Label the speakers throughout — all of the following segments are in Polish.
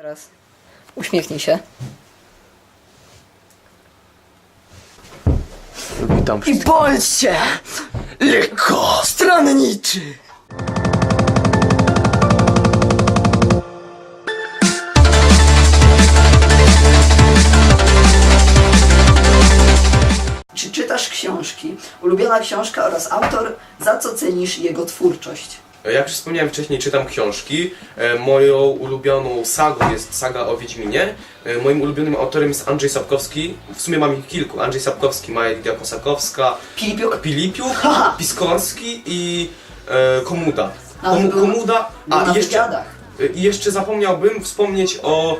Speaker 1: Teraz uśmiechnij się.
Speaker 2: Witam
Speaker 1: I
Speaker 2: wszystkich.
Speaker 1: bądźcie
Speaker 2: Lekko!
Speaker 1: stronniczy! Czy czytasz książki? Ulubiona książka oraz autor, za co cenisz jego twórczość?
Speaker 2: Jak już wspomniałem wcześniej, czytam książki. E, Moją ulubioną sagą jest saga o Wiedźminie. E, Moim ulubionym autorem jest Andrzej Sapkowski. W sumie mam ich kilku. Andrzej Sapkowski, Maja Lidia Kosakowska,
Speaker 1: Pilipiuk?
Speaker 2: Pilipiuk. Piskorski i e, Komuda.
Speaker 1: Był-
Speaker 2: Komuda, a jeszcze, e, jeszcze zapomniałbym wspomnieć o, e,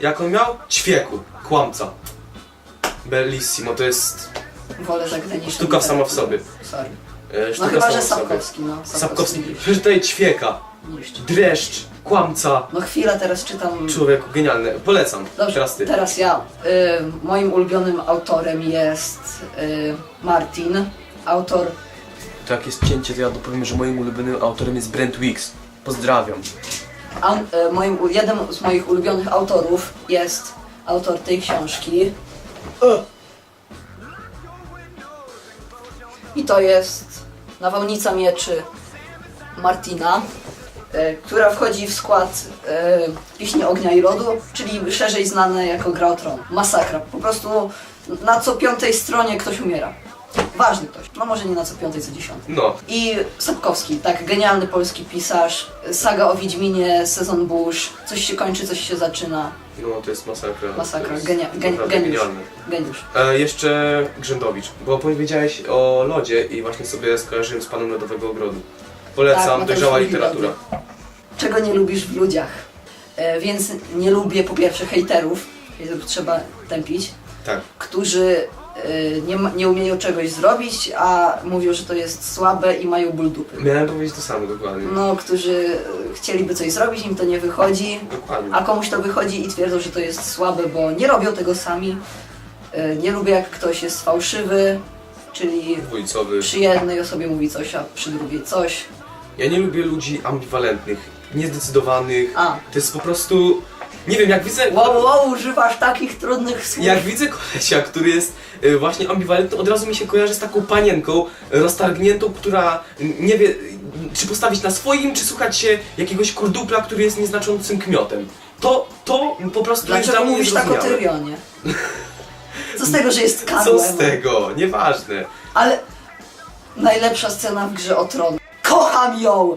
Speaker 2: jak on miał? Ćwieku, kłamca. Bellissimo, to jest
Speaker 1: Wolę zagraniczną
Speaker 2: sztuka sama w sobie.
Speaker 1: Sorry.
Speaker 2: E,
Speaker 1: No chyba, że. Sapkowski, no.
Speaker 2: Sapkowski, przeczytaj Ćwieka,
Speaker 1: niszczy.
Speaker 2: dreszcz, kłamca,
Speaker 1: No chwilę, teraz czytam...
Speaker 2: człowieku, genialne. Polecam.
Speaker 1: Dobrze,
Speaker 2: Teraz ty.
Speaker 1: teraz ja. Y, moim ulubionym autorem jest y, Martin, autor
Speaker 2: To jak jest cięcie, to ja dopowiem, że moim ulubionym autorem jest Brent Wicks. Pozdrawiam.
Speaker 1: An, y, moim, jeden z moich ulubionych autorów jest autor tej książki. I to jest Nawałnica Mieczy Martina, y, która wchodzi w skład y, Piśni Ognia i Lodu, czyli szerzej znane jako Gra o Tron. Masakra. Po prostu na co piątej stronie ktoś umiera. Ważny ktoś. No może nie na co piątej, co dziesiątej.
Speaker 2: No,
Speaker 1: I Sapkowski, tak, genialny polski pisarz. Saga o Wiedźminie, sezon burz. Coś się kończy, coś się zaczyna.
Speaker 2: no to jest masakra.
Speaker 1: Masakra,
Speaker 2: To jest
Speaker 1: genia, gen,
Speaker 2: naprawdę
Speaker 1: geniusz.
Speaker 2: genialne.
Speaker 1: Geniusz.
Speaker 2: E, jeszcze Grzędowicz, bo powiedziałeś o lodzie i właśnie sobie skojarzyłem z Panem Lodowego Ogrodu. Polecam,
Speaker 1: Tak,
Speaker 2: dojrzała literatura.
Speaker 1: Czego nie lubisz w ludziach? E, więc nie lubię po pierwsze hejterów, hejterów trzeba tępić,
Speaker 2: Tak.
Speaker 1: którzy nie, ma- nie umieją czegoś zrobić, a mówią, że to jest słabe i mają ból dupy.
Speaker 2: Miałem powiedzieć to samo dokładnie.
Speaker 1: No, którzy e, chcieliby coś zrobić, im to nie wychodzi,
Speaker 2: Dokładnie.
Speaker 1: a komuś to wychodzi i twierdzą, że to jest słabe, bo nie robią tego sami. E, Nie lubię jak ktoś jest fałszywy, czyli
Speaker 2: Dwójcowy.
Speaker 1: przy jednej osobie mówi coś, a przy drugiej coś.
Speaker 2: Ja nie lubię ludzi ambiwalentnych, niezdecydowanych.
Speaker 1: A,
Speaker 2: To jest po prostu... Nie wiem, jak widzę...
Speaker 1: wow, wow, używasz takich trudnych słów.
Speaker 2: Jak widzę kolesia, który jest y, właśnie ambiwalentny, od razu mi się kojarzy z taką panienką roztargniętą, która nie wie, y, czy postawić na swoim, czy słuchać się jakiegoś kurdupla, który jest nieznaczącym kmiotem. To, to po prostu jest
Speaker 1: Dlaczego
Speaker 2: dla mnie
Speaker 1: mówisz tak o
Speaker 2: niezrozumiałe.
Speaker 1: Tyrionie? Co z tego, że jest
Speaker 2: Co
Speaker 1: karłem?
Speaker 2: z tego? Nieważne.
Speaker 1: Ale najlepsza scena w grze o tron. Kocham ją!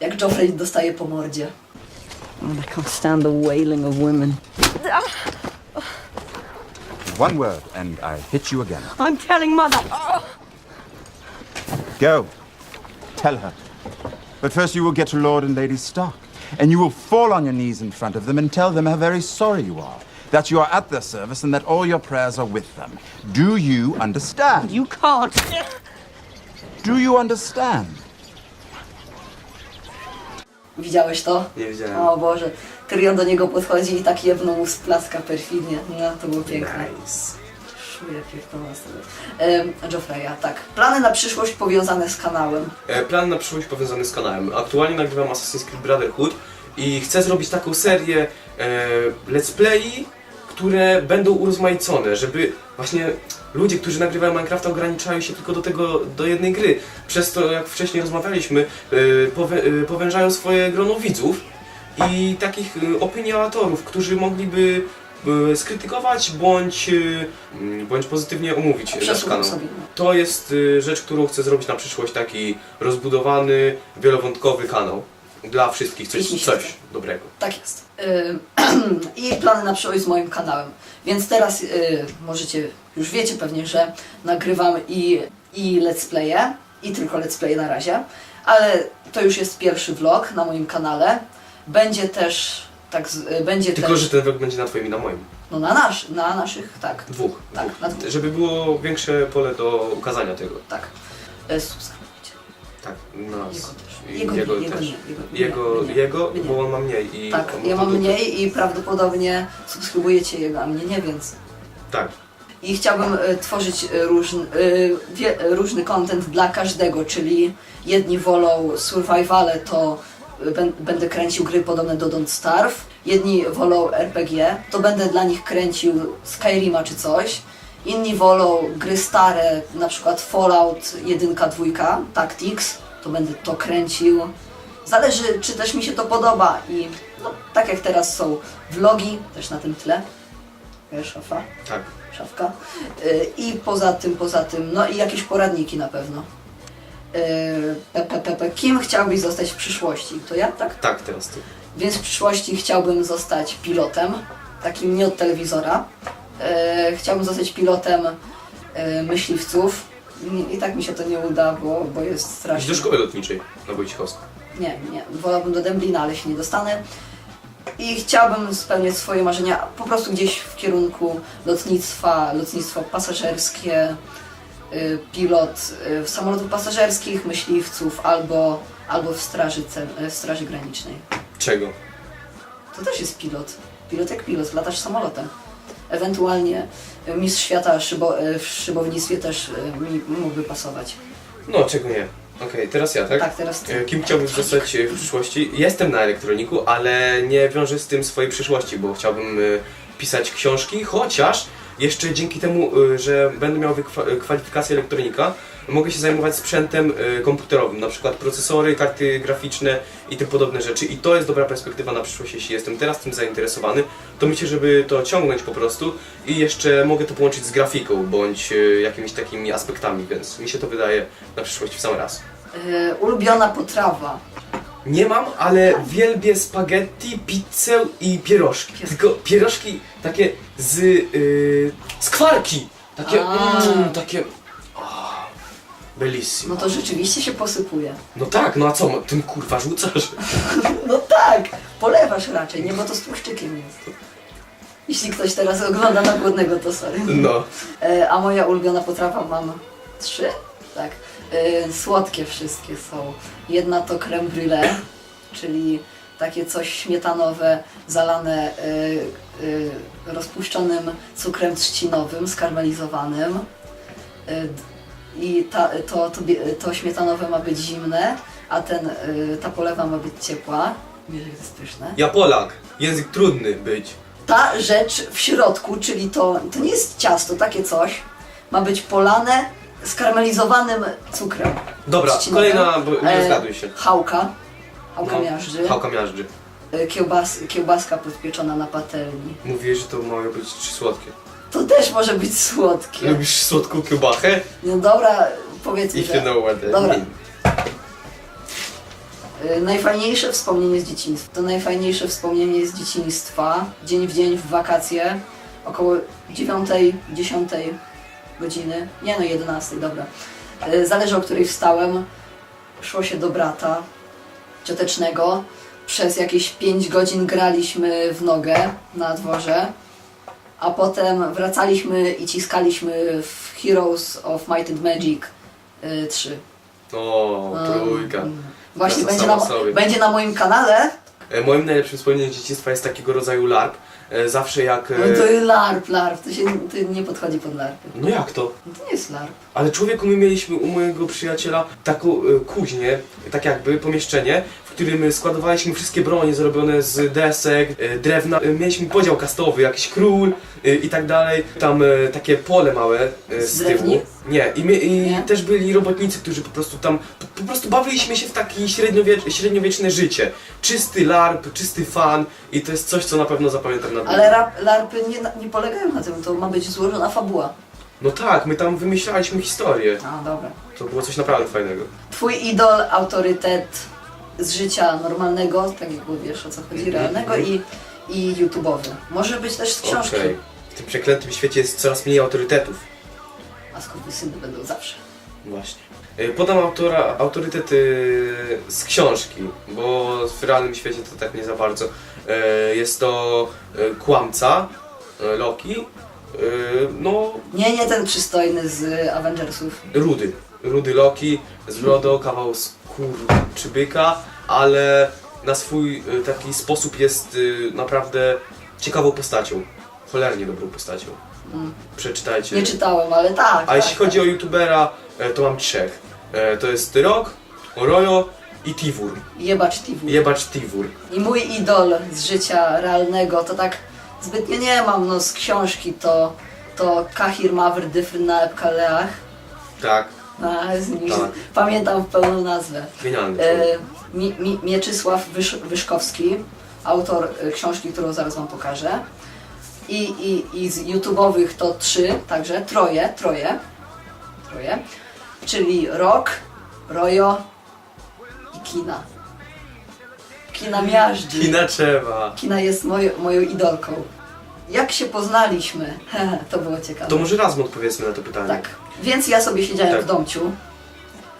Speaker 1: Jak Joffrey dostaje po mordzie. Oh, I can't stand the wailing of women.
Speaker 3: One word, and I hit you again.
Speaker 4: I'm telling Mother.
Speaker 3: Go. Tell her. But first, you will get to Lord and Lady Stark, and you will fall on your knees in front of them and tell them how very sorry you are, that you are at their service, and that all your prayers are with them. Do you understand?
Speaker 4: You can't.
Speaker 3: Do you understand?
Speaker 1: Widziałeś to?
Speaker 2: Nie wiedziałem.
Speaker 1: O Boże. Tyrion do niego podchodzi i tak jedną mu splaska perfidnie. No, to było piękne.
Speaker 2: Nice.
Speaker 1: Szuje pierdolona sobie. Ehm, Joffreya, tak. Plany na przyszłość powiązane z kanałem.
Speaker 2: E, Plan na przyszłość powiązany z kanałem. Aktualnie nagrywam Assassin's Creed Brotherhood i chcę zrobić taką serię e, let's playi, które będą urozmaicone, żeby właśnie ludzie, którzy nagrywają Minecrafta ograniczają się tylko do tego, do jednej gry. Przez to, jak wcześniej rozmawialiśmy, powe, e, powężają swoje grono widzów i takich e, opiniatorów, którzy mogliby skrytykować bądź, e, m, bądź pozytywnie omówić nasz kanał. To jest y, rzecz, którą chcę zrobić na przyszłość, taki rozbudowany, wielowątkowy kanał. Dla wszystkich, coś, coś dobrego.
Speaker 1: Tak jest. Ym, I plany na przyszłość z moim kanałem. Więc teraz y, możecie, już wiecie pewnie, że nagrywam i, i let's playe, i tylko let's play na razie, ale to już jest pierwszy vlog na moim kanale. Będzie też, tak, z, y, będzie
Speaker 2: Tylko,
Speaker 1: też,
Speaker 2: że ten vlog będzie na twoim i na moim.
Speaker 1: no na, nasz, na naszych, tak,
Speaker 2: Dwóch.
Speaker 1: Tak,
Speaker 2: dwóch.
Speaker 1: na dwóch.
Speaker 2: Żeby było większe pole do ukazania tego.
Speaker 1: tak. Y, subskrybujcie.
Speaker 2: Tak, nas.
Speaker 1: Jego.
Speaker 2: I
Speaker 1: Jego,
Speaker 2: jego, też.
Speaker 1: nie, jego
Speaker 2: Jego,
Speaker 1: nie,
Speaker 2: jego bo on ma mniej. I
Speaker 1: Tak,
Speaker 2: on ma
Speaker 1: ja mam mniej i prawdopodobnie subskrybujecie jego, a mnie nie, więc
Speaker 2: Tak.
Speaker 1: I chciałbym e, tworzyć e, różny, e, wie, e, różny content dla każdego, czyli jedni wolą survivale, to e, będę kręcił gry podobne do Don't Starve. jedni wolą RPG, to będę dla nich kręcił Skyrima czy coś. Inni wolą gry stare, na przykład Fallout 1, 2, Tactics, to będę to kręcił. Zależy, czy też mi się to podoba i no, tak jak teraz są vlogi, też na tym tle. Wiesz, szafa,
Speaker 2: Tak.
Speaker 1: szafka. Y, I poza tym, poza tym, no i jakieś poradniki na pewno. Y, Pepe, Pepe, kim chciałbyś zostać w przyszłości? To ja, tak?
Speaker 2: Tak, teraz ty.
Speaker 1: Więc w przyszłości chciałbym zostać pilotem, takim nie od telewizora. E, chciałbym zostać pilotem e, myśliwców. I, tak mi się to nie uda, bo, bo jest strasznie.
Speaker 2: do szkoły lotniczej na Wojciechowsku.
Speaker 1: Nie, nie. Wolałbym do Dęblina, ale się nie dostanę. I chciałbym spełniać swoje marzenia po prostu gdzieś w kierunku lotnictwa, lotnictwo pasażerskie, y, pilot y, samolotów pasażerskich, myśliwców albo, albo w, straży, w Straży Granicznej.
Speaker 2: Czego?
Speaker 1: To też jest pilot. Pilot jak pilot, latasz samolotem. Ewentualnie mistrz świata szybo, y, w szybownictwie też y, mi mógłby pasować.
Speaker 2: No, czego nie. Okej, teraz ja, tak?
Speaker 1: Tak, teraz ty.
Speaker 2: E, Kim chciałbym zostać e, w przyszłości? Jestem na elektroniku, ale nie wiążę z tym swojej przyszłości, bo chciałbym e, pisać książki, chociaż jeszcze dzięki temu, e, że będę miał wykwa- e, kwalifikację elektronika, mogę się zajmować sprzętem e, komputerowym, na przykład procesory, karty graficzne i tym podobne rzeczy. I to jest dobra perspektywa na przyszłość, jeśli jestem teraz tym zainteresowany, to myślę, żeby to ciągnąć po prostu i jeszcze mogę to połączyć z grafiką, bądź e, jakimiś takimi aspektami, więc mi się to wydaje na przyszłość w sam raz.
Speaker 1: Y, ulubiona potrawa.
Speaker 2: Nie mam, ale wielbię spaghetti, pizzę i pierożki. Tylko pierożki takie z yy, skwarki. Takie,
Speaker 1: A.
Speaker 2: mm, takie... Bellissimo.
Speaker 1: No to rzeczywiście się posypuje.
Speaker 2: No tak, no a co, tym kurwa rzucasz?
Speaker 1: No tak, polewasz raczej, nie, bo to z tłuszczykiem jest. Jeśli ktoś teraz ogląda na głodnego, to sorry.
Speaker 2: No.
Speaker 1: E, a moja ulubiona potrawa mam trzy? Tak. E, słodkie wszystkie są. Jedna to creme brulee, czyli takie coś śmietanowe, zalane e, e, rozpuszczonym cukrem trzcinowym, skarmelizowanym. E, I ta, to, to, to śmietanowe ma być zimne, a ten, e, ta polewa ma być ciepła. Wiesz, jak to jest pyszne.
Speaker 2: Ja Polak. Język trudny być.
Speaker 1: Ta rzecz w środku, czyli to, to nie jest ciasto, takie coś, ma być polane skarmelizowanym cukrem.
Speaker 2: Dobra, kolejna, bo nie
Speaker 1: E,
Speaker 2: zgaduj się.
Speaker 1: Chałka, chałka
Speaker 2: No,
Speaker 1: miażdży,
Speaker 2: Chałka miażdży.
Speaker 1: e, kiełbas, kiełbaska podpieczona na patelni.
Speaker 2: Mówiłeś, że to mają być trzy słodkie.
Speaker 1: To też może być słodkie.
Speaker 2: Lubisz słodką kiełbachę?
Speaker 1: No dobra, powiedzmy,
Speaker 2: If you
Speaker 1: że
Speaker 2: know what I
Speaker 1: Dobra.
Speaker 2: mean.
Speaker 1: e, najfajniejsze wspomnienie z dzieciństwa. To najfajniejsze wspomnienie z dzieciństwa, dzień w dzień w wakacje, około 9, 10 godziny, nie no 11, dobra. E, Zależy o której wstałem. Szło się do brata ciotecznego. Przez jakieś 5 godzin graliśmy w nogę na dworze. A potem wracaliśmy i ciskaliśmy w Heroes of Might and Magic y, 3.
Speaker 2: O, trójka.
Speaker 1: Mm. Właśnie będzie na,
Speaker 2: sobie.
Speaker 1: będzie na moim kanale.
Speaker 2: E, Moim najlepszym wspomnieniem z dzieciństwa jest takiego rodzaju larp. E, Zawsze jak... e,
Speaker 1: No to jest LARP, LARP. To się to nie podchodzi pod LARPy.
Speaker 2: No jak to?
Speaker 1: No to nie jest LARP.
Speaker 2: Ale człowieku, my mieliśmy u mojego przyjaciela taką e, kuźnię, tak jakby pomieszczenie, w którym składowaliśmy wszystkie bronie zrobione z desek, e, drewna. E, Mieliśmy podział kastowy, jakiś król e, i tak dalej. Tam e, takie pole małe e,
Speaker 1: Z drewni?
Speaker 2: tyłu. Nie, i, my, i
Speaker 1: Nie?
Speaker 2: też byli robotnicy, którzy po prostu tam, po, po prostu bawiliśmy się w takie średniowie, średniowieczne życie. Czysty larp, czysty fan i to jest coś, co na pewno zapamiętam na długo.
Speaker 1: Ale rap, LARPy nie, nie polegają na tym. To ma być złożona fabuła.
Speaker 2: No tak, my tam wymyślaliśmy historię.
Speaker 1: A, dobra.
Speaker 2: To było coś naprawdę fajnego.
Speaker 1: Twój idol, autorytet z życia normalnego, tak jak wiesz o co chodzi, realnego i, i YouTube'owy. Może być też z książki.
Speaker 2: Okej. W tym przeklętym świecie jest coraz mniej autorytetów.
Speaker 1: A syny będą zawsze.
Speaker 2: Właśnie. Y, Podam autora, autorytet y, z książki, bo w realnym świecie to tak nie za bardzo. Y, Jest to kłamca, Loki, no
Speaker 1: Nie, nie ten przystojny z Avengersów.
Speaker 2: rudy. Rudy Loki z brodą, kawał skurczybyka, ale na swój taki sposób jest naprawdę ciekawą postacią. Cholernie dobrą postacią.
Speaker 1: Mm.
Speaker 2: Przeczytajcie.
Speaker 1: Nie czytałem, ale tak.
Speaker 2: A jeśli
Speaker 1: tak,
Speaker 2: chodzi o youtubera, e, to mam trzech. E, To jest Rok, Orojo i Tivur.
Speaker 1: Jebacz Tiwu.
Speaker 2: Jebacz Tivur.
Speaker 1: I mój idol z życia realnego to tak zbytnio nie mam, no z książki to, to Kahir Mawr Dyfr na Epkaleach.
Speaker 2: Tak,
Speaker 1: A, z nim
Speaker 2: Tak.
Speaker 1: Pamiętam pełną nazwę.
Speaker 2: genialny.
Speaker 1: E. Mi, mi, Mieczysław Wysz, Wyszkowski, autor e, książki, którą zaraz wam pokażę. I, i, I z YouTube'owych to trzy, także troje, troje, troje, czyli Rok, Rojo i Kina. Kina miażdży.
Speaker 2: Kina trzeba.
Speaker 1: Kina jest moją, moją idolką. Jak się poznaliśmy? to było ciekawe.
Speaker 2: To może raz mu odpowiedzmy na to pytanie.
Speaker 1: Tak. Więc ja sobie siedziałem
Speaker 2: Tak.
Speaker 1: w domciu,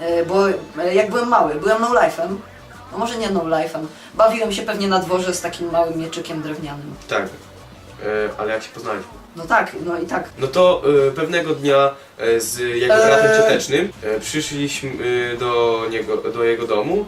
Speaker 1: e, bo e, jak byłem mały, byłem no life'em, no może nie no life'em, bawiłem się pewnie na dworze z takim małym mieczykiem drewnianym.
Speaker 2: Tak. E, ale jak się poznaliśmy?
Speaker 1: No tak, no i tak.
Speaker 2: No to e, pewnego dnia e, z jego
Speaker 1: Eee.
Speaker 2: bratem ciotecznym e, przyszliśmy e, do niego, do jego domu.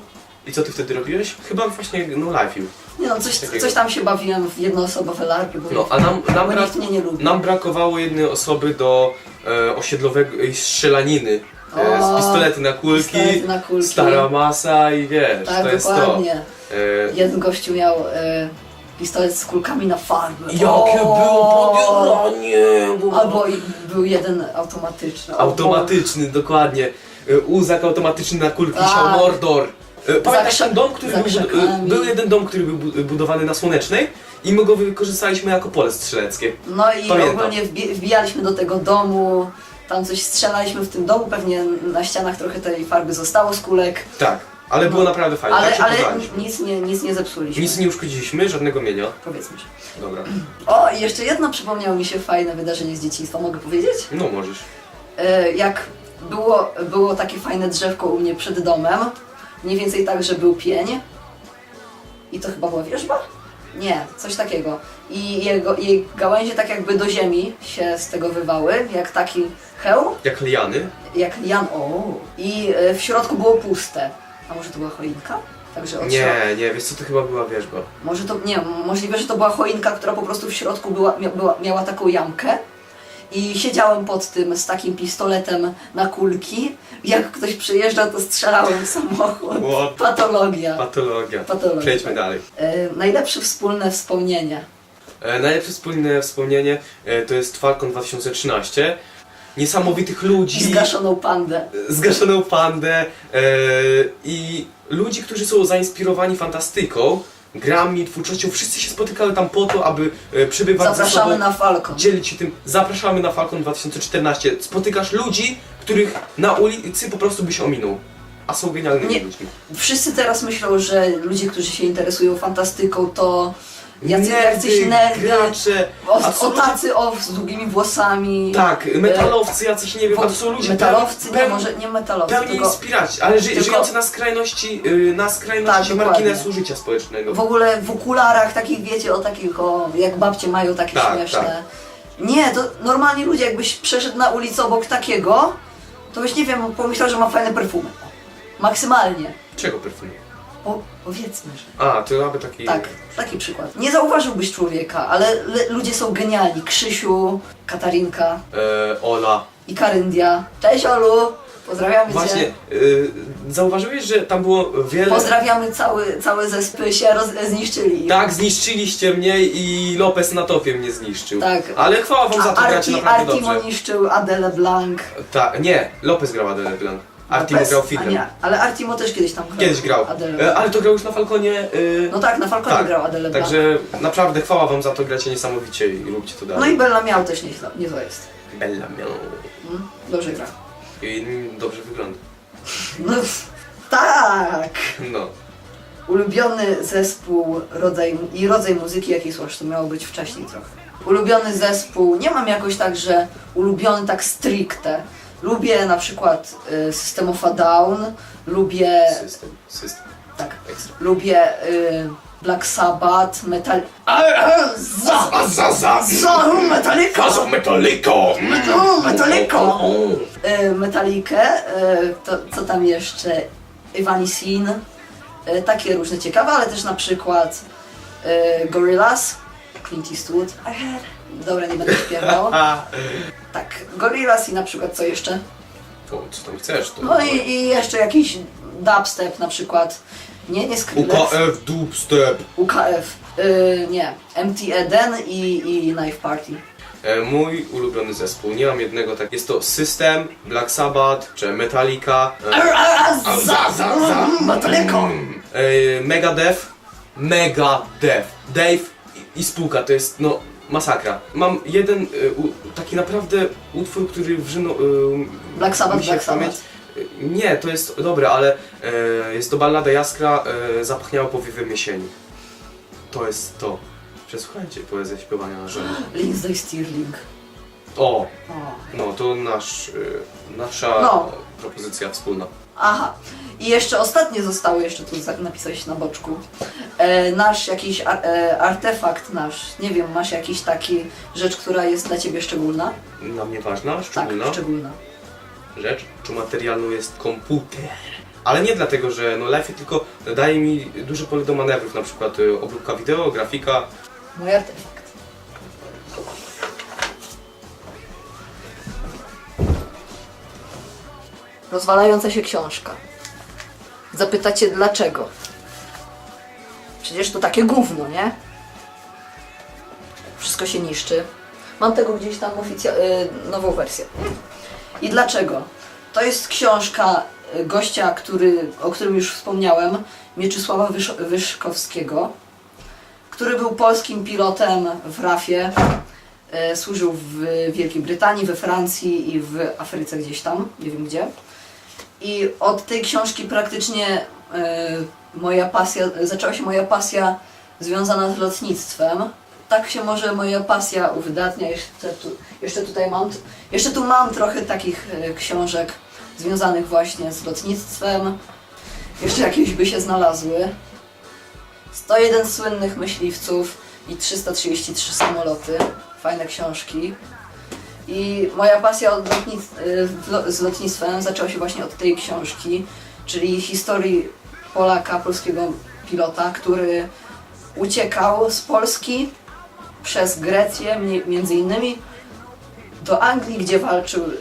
Speaker 2: I co ty wtedy robiłeś? Chyba właśnie no life
Speaker 1: Nie no, coś,
Speaker 2: Takiego.
Speaker 1: coś tam się bawiłem w jednoosobowe larpy, bo,
Speaker 2: No a nam,
Speaker 1: bo
Speaker 2: nam, bra
Speaker 1: nikt mnie nie lubi.
Speaker 2: nam brakowało jednej osoby do e, osiedlowego e, strzelaniny. E,
Speaker 1: O,
Speaker 2: z pistoletu na kulki,
Speaker 1: pistolety na kulki.
Speaker 2: stara masa i wiesz,
Speaker 1: tak,
Speaker 2: to jest
Speaker 1: dokładnie.
Speaker 2: to. E,
Speaker 1: Jeden gościu miał e, pistolet z kulkami na farby.
Speaker 2: Jakie było podieranie! było-
Speaker 1: Albo i był jeden automatyczny.
Speaker 2: Automatyczny, dokładnie. E, Uzak automatyczny na kulki,
Speaker 1: Tak.
Speaker 2: tak. Mordor. E, Pamiętasz ten dom, który
Speaker 1: za
Speaker 2: był, bud-
Speaker 1: krzakami.
Speaker 2: e, był jeden dom, który był bu- budowany na Słonecznej i my go wykorzystaliśmy jako pole strzeleckie.
Speaker 1: No i
Speaker 2: Pamiętam.
Speaker 1: ogólnie wbi- wbijaliśmy do tego domu, tam coś strzelaliśmy w tym domu, pewnie na ścianach trochę tej farby zostało z kulek,
Speaker 2: Tak, ale było naprawdę fajnie,
Speaker 1: ale,
Speaker 2: tak się
Speaker 1: ale
Speaker 2: poznaliśmy.
Speaker 1: nic, nie, nic nie zepsuliśmy.
Speaker 2: Nic nie uszkodziliśmy, żadnego mienia.
Speaker 1: Powiedzmy się.
Speaker 2: Dobra,
Speaker 1: O, i jeszcze jedno przypomniało mi się fajne wydarzenie z dzieciństwa, mogę powiedzieć?
Speaker 2: no możesz.
Speaker 1: E, jak było, było takie fajne drzewko u mnie przed domem, mniej więcej tak, że był pień i to chyba była wierzba? Nie, coś takiego. I jego, jej gałęzie tak jakby do ziemi się z tego wywały, jak taki heł,
Speaker 2: Jak liany.
Speaker 1: jak lian, o, i e, w środku było puste. A może to była choinka? Także od
Speaker 2: Nie, nie, wiesz co, to chyba była wierzba.
Speaker 1: Może to, nie, możliwe, że to była choinka, która po prostu w środku była, mia, była, miała taką jamkę. I siedziałem pod tym z takim pistoletem na kulki. Jak ktoś przyjeżdża, to strzelałem w samochód.
Speaker 2: What?
Speaker 1: Patologia.
Speaker 2: Patologia.
Speaker 1: Patologia.
Speaker 2: Przejdźmy dalej.
Speaker 1: E, najlepsze wspólne wspomnienie.
Speaker 2: E, najlepsze wspólne wspomnienie e, to jest Falcon 2013. Niesamowitych ludzi.
Speaker 1: Zgaszoną pandę.
Speaker 2: zgaszoną pandę e, i ludzi, którzy są zainspirowani fantastyką, grami, twórczością. Wszyscy się spotykały tam po to, aby e, przebywać ze
Speaker 1: Zapraszamy
Speaker 2: sobą,
Speaker 1: na Falcon.
Speaker 2: dzielić się tym. Zapraszamy na Falcon 2014. Spotykasz ludzi, których na ulicy po prostu byś ominął. A są genialnymi
Speaker 1: Nie.
Speaker 2: ludźmi.
Speaker 1: Wszyscy teraz myślą, że ludzie, którzy się interesują fantastyką, to jacy, jacyś
Speaker 2: Nerdy, gracze,
Speaker 1: o, o tacy o, z długimi włosami.
Speaker 2: Tak, metalowcy, jacyś nie wiem, to są ludzie
Speaker 1: metalowcy,
Speaker 2: pełni-
Speaker 1: nie, może nie metalowcy,
Speaker 2: Pełni
Speaker 1: tylko
Speaker 2: inspiracji, ale ży,
Speaker 1: tylko-
Speaker 2: żyjący na skrajności, y, na skrajności
Speaker 1: Tak, dokładnie.
Speaker 2: marginesu życia społecznego.
Speaker 1: w ogóle w okularach takich, wiecie, o takich, o, jak babcie mają takie
Speaker 2: Tak,
Speaker 1: śmieszne. Nie, to normalnie ludzie, jakbyś przeszedł na ulicę obok takiego, to byś, nie wiem, pomyślał, że ma fajne perfumy. Maksymalnie.
Speaker 2: Czego perfumu?
Speaker 1: O, powiedzmy, że.
Speaker 2: A, to aby taki...
Speaker 1: Tak, taki przykład. Nie zauważyłbyś człowieka, ale le- ludzie są genialni. Krzysiu, Katarinka
Speaker 2: E, Ola.
Speaker 1: i Karyndia. Cześć Olu! Pozdrawiamy
Speaker 2: Właśnie,
Speaker 1: Cię.
Speaker 2: y, zauważyłeś, że tam było wiele...
Speaker 1: Pozdrawiamy cały, cały zespół się roz, zniszczyli.
Speaker 2: Tak, zniszczyliście mnie i Lopez na topie mnie zniszczył.
Speaker 1: Tak.
Speaker 2: Ale chwała wam za
Speaker 1: A
Speaker 2: to, gracie
Speaker 1: Arti,
Speaker 2: naprawdę
Speaker 1: Artimo
Speaker 2: dobrze.
Speaker 1: niszczył Adele Blanc.
Speaker 2: Tak, nie, Lopez grał Adele Blanc. Artimo
Speaker 1: Lopez?
Speaker 2: grał
Speaker 1: A
Speaker 2: Fiddlem.
Speaker 1: nie, ale Artimo też kiedyś tam grał.
Speaker 2: Kiedyś grał.
Speaker 1: Adele
Speaker 2: E, ale to grał już na Falconie. y,
Speaker 1: No tak, na Falconie
Speaker 2: tak.
Speaker 1: grał Adele Blanc.
Speaker 2: Także naprawdę chwała wam za to, gracie niesamowicie i róbcie to dalej.
Speaker 1: No i Bella miał też niezłe, niezłe jest.
Speaker 2: Bella miał.
Speaker 1: Mm, dobrze gra.
Speaker 2: I dobrze wygląda.
Speaker 1: No tak!
Speaker 2: No.
Speaker 1: Ulubiony zespół rodzaj, i rodzaj muzyki, jaki słuchasz, to miało być wcześniej trochę. Ulubiony zespół, nie mam jakoś tak, że ulubiony tak stricte. Lubię na przykład y, System of a Down, lubię,
Speaker 2: System, system.
Speaker 1: tak,
Speaker 2: Ekstra.
Speaker 1: lubię y, Black Sabbath, Metal... Za!
Speaker 2: za, za,
Speaker 1: Za Metallica!
Speaker 2: Metallico!
Speaker 1: O, Metallica! Y, Metalikę, y, to, co tam jeszcze? Evanescence, y, takie różne ciekawe, ale też na przykład y, Gorillaz, Clint Eastwood. I had... Dobra, nie będę śpiewał.
Speaker 2: A,
Speaker 1: Tak, Gorillaz i na przykład co jeszcze?
Speaker 2: O, co tam chcesz, to...
Speaker 1: No i, i jeszcze jakiś dubstep na przykład. Nie, nie Skrillex.
Speaker 2: UKF Dubstep.
Speaker 1: UKF. Y, nie. MT i, i Knife Party.
Speaker 2: E, mój ulubiony zespół, nie mam jednego tak. Jest to System, Black Sabbath, czy Metallica. E,
Speaker 1: Za, za, za.
Speaker 2: E, Megadeth. Megadeth. Dave i, spółka, to jest no masakra. Mam jeden e, u, taki naprawdę utwór, który wrzyno... E,
Speaker 1: Black Sabbath, Black Sabbath.
Speaker 2: E, Nie, to jest dobre, ale e, jest to ballada Jaskra e, Zapachniała powiewem jesieni. To jest to. Przesłuchajcie poezję śpiewania na żonie.
Speaker 1: Lindsay Stirling.
Speaker 2: O,
Speaker 1: O.
Speaker 2: no to nasz, y, nasza
Speaker 1: No.
Speaker 2: propozycja wspólna.
Speaker 1: Aha. I jeszcze ostatnie zostało, jeszcze tu napisałeś na boczku. E, nasz jakiś ar, e, artefakt nasz, nie wiem, masz jakiś taki rzecz, która jest dla ciebie szczególna?
Speaker 2: Dla mnie ważna, szczególna
Speaker 1: Tak, szczególna.
Speaker 2: rzecz, czy materialną jest komputer. Ale nie dlatego, że no Life tylko daje mi duże pole do manewrów, na przykład y, obróbka wideo, grafika.
Speaker 1: Mój artefakt. Rozwalająca się książka. Zapytacie dlaczego? Przecież to takie gówno, nie? Wszystko się niszczy. Mam tego gdzieś tam oficja- y, nową wersję. I dlaczego? To jest książka y, gościa, który, o którym już wspomniałem, Mieczysława Wysz- Wyszkowskiego który był polskim pilotem w RAF-ie. E, służył w Wielkiej Brytanii, we Francji i w Afryce gdzieś tam, nie wiem gdzie. I od tej książki praktycznie e, moja pasja, zaczęła się moja pasja związana z lotnictwem. Tak się może moja pasja uwydatnia. Jeszcze, tu, jeszcze tutaj mam, jeszcze tu mam trochę takich e, książek związanych właśnie z lotnictwem. Jeszcze jakieś by się znalazły. 101 słynnych myśliwców i 333 samoloty. Fajne książki. I moja pasja od lotnic y, z lotnictwem zaczęła się właśnie od tej książki, czyli historii Polaka, polskiego pilota, który uciekał z Polski przez Grecję, między innymi do Anglii, gdzie walczył y,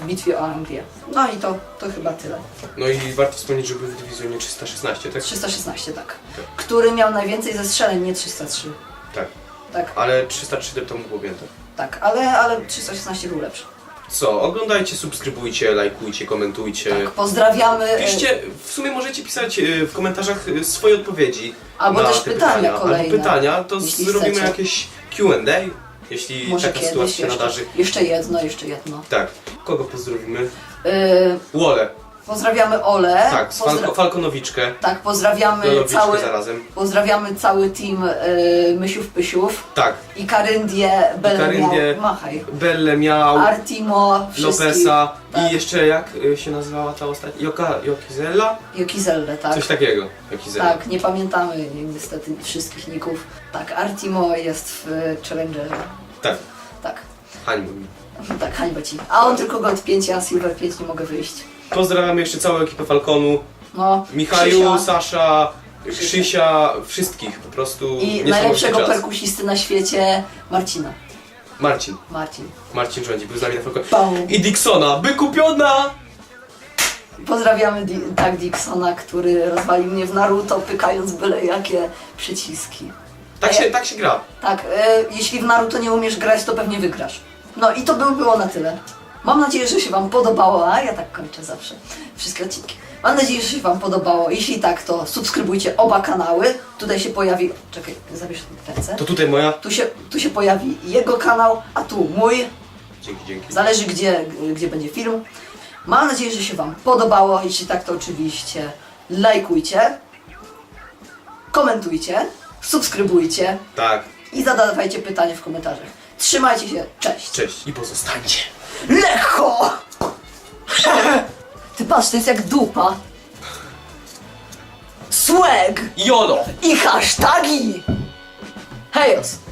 Speaker 1: w bitwie o Anglię. No i to, to chyba tyle.
Speaker 2: No i warto wspomnieć, że był w dywizjonie 316, tak?
Speaker 1: 316, tak. Który miał najwięcej zestrzeleń, nie 303.
Speaker 2: Tak.
Speaker 1: Tak,
Speaker 2: Ale 303 to mógł objęte.
Speaker 1: Tak, ale, ale 316 był lepszy.
Speaker 2: Co, oglądajcie, subskrybujcie, lajkujcie, komentujcie.
Speaker 1: Tak, pozdrawiamy. e,
Speaker 2: Piszcie, w sumie możecie pisać e, w komentarzach e, swoje odpowiedzi.
Speaker 1: Albo
Speaker 2: na
Speaker 1: też
Speaker 2: te
Speaker 1: pytania kolejne,
Speaker 2: Albo pytania, to
Speaker 1: jeśli
Speaker 2: zrobimy
Speaker 1: chcecie.
Speaker 2: jakieś Q&A, jeśli
Speaker 1: Może
Speaker 2: taka
Speaker 1: kiedyś
Speaker 2: sytuacja się
Speaker 1: jeszcze,
Speaker 2: nadarzy.
Speaker 1: jeszcze jedno, jeszcze jedno.
Speaker 2: Tak. Kogo pozdrowimy?
Speaker 1: Yy,
Speaker 2: Łole.
Speaker 1: Pozdrawiamy Ole.
Speaker 2: Tak,
Speaker 1: pozdra-
Speaker 2: Falko, Falkonowiczkę.
Speaker 1: tak, pozdrawiamy
Speaker 2: Lolowiczkę
Speaker 1: cały,
Speaker 2: zarazem.
Speaker 1: pozdrawiamy cały team yy, Mysiów Pysiów
Speaker 2: Tak.
Speaker 1: i Karyndię, Belemiał,
Speaker 2: Karyndię,
Speaker 1: Machaj,
Speaker 2: Belle miał,
Speaker 1: Artimo, wszystkich.
Speaker 2: Lopesa
Speaker 1: tak.
Speaker 2: i jeszcze jak y, się nazywała ta ostatnia? Joka, Jokizella?
Speaker 1: Jokizelle, tak.
Speaker 2: Coś takiego. Jokizella.
Speaker 1: Tak, nie pamiętamy niestety wszystkich ników. Tak, Artimo jest w y, Challengerze.
Speaker 2: Tak.
Speaker 1: Tak,
Speaker 2: Hańba mi.
Speaker 1: tak, hańba ci. A on tylko Gold 5, a Silver 5 nie mogę wyjść.
Speaker 2: Pozdrawiamy jeszcze całą ekipę Falconu.
Speaker 1: No,
Speaker 2: Michaju,
Speaker 1: Krzysia.
Speaker 2: Sasza, Krzysia, wszystkich po prostu.
Speaker 1: I
Speaker 2: niesamowity
Speaker 1: najlepszego
Speaker 2: czas.
Speaker 1: perkusisty na świecie, Marcina.
Speaker 2: Marcin.
Speaker 1: Marcin.
Speaker 2: Marcin rządzi, był z nami na Falconie. I Dixona, by kupiona!
Speaker 1: Pozdrawiamy Di tak Dixona, który rozwalił mnie w Naruto, pykając byle jakie przyciski.
Speaker 2: Tak
Speaker 1: A
Speaker 2: się, tak się gra.
Speaker 1: Tak, e, jeśli w Naruto nie umiesz grać, to pewnie wygrasz. No i to by było na tyle. Mam nadzieję, że się Wam podobało, a ja tak kończę zawsze wszystkie odcinki. Mam nadzieję, że się Wam podobało. Jeśli tak, to subskrybujcie oba kanały. Tutaj się pojawi. Czekaj, zabierz ręce.
Speaker 2: To tutaj moja.
Speaker 1: Tu się, tu się pojawi jego kanał, a tu mój.
Speaker 2: Dzięki, dzięki.
Speaker 1: Zależy gdzie, gdzie będzie film. Mam nadzieję, że się Wam podobało. Jeśli tak, to oczywiście lajkujcie, komentujcie, subskrybujcie
Speaker 2: Tak,
Speaker 1: i zadawajcie pytania w komentarzach. Trzymajcie się, cześć!
Speaker 2: cześć i pozostańcie.
Speaker 1: Lecho! Ty patrz, to jest jak dupa. Swag
Speaker 2: Jolo!
Speaker 1: i hasztagi! Hejos!